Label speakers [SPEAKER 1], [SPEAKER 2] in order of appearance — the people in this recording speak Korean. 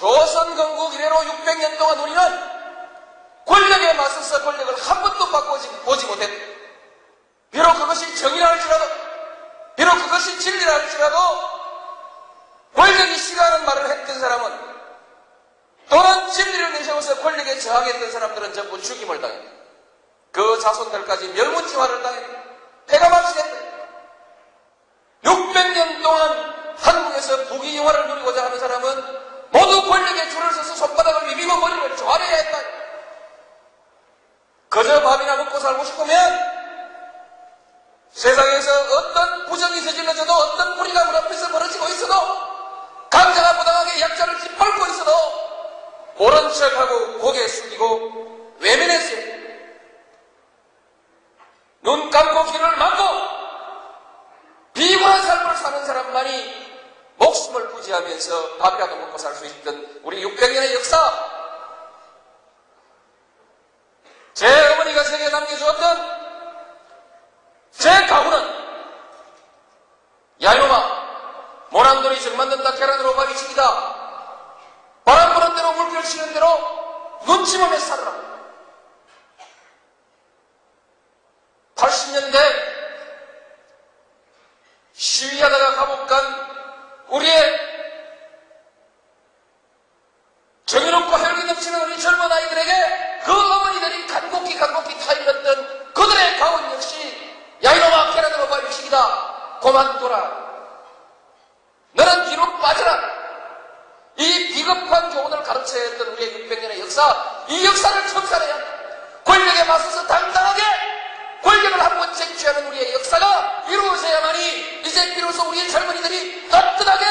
[SPEAKER 1] 조선 건국 이래로 600년 동안 우리는 권력에 맞서서 권력을 한 번도 바꾸지 보지 못했다. 비록 그것이 정의라 할지라도, 비록 그것이 진리라 할지라도, 권력이 싫어하는 말을 했던 사람은, 또는 진리를 내세워서 권력에 저항했던 사람들은 전부 죽임을 당했다. 그 자손들까지 멸문지화를 당했다. 폐가 망신했다. 600년 동안 한국에서 부귀영화를 누리고자 하는 사람은 권력에 줄을 서서 손바닥을 비비고 머리를 조아려야 했다. 그저 밥이나 먹고 살고 싶으면 세상에서 어떤 부정이 저질러져도 어떤 뿌리가 문 앞에서 벌어지고 있어도 강자가 부당하게 약자를 짓밟고 있어도 모른 척하고 고개 숙이고 외면했어요. 눈 감고 귀를 막고 비굴한 삶을 사는 사람만이 목숨을 부지하면서 밥이라도 먹고 살 수 있던 우리 600년의 역사. 제 어머니가 제게 남겨주었던 제 가구는 야이놈아 모란돌이 정 만든다 계란으로 밥이 죽이다. 바람 부는 대로 물결 치는 대로 눈치 보며 살아라 80년대 시위하다가 감옥 간 우리의 넘치는 우리 젊은 아이들에게 그 어머니들이 간곡히 간곡히 타일렀던 그들의 가훈 역시 야이놈아 계란으로 발식이다. 고만둬라. 너는 뒤로 빠져라. 이 비겁한 교훈을 가르쳐야 했던 우리의 600년의 역사 이 역사를 청산해야 권력에 맞서서 당당하게 권력을 한 번 쟁취하는 우리의 역사가 이루어져야만이 이제 비로소 우리의 젊은이들이 따뜻하게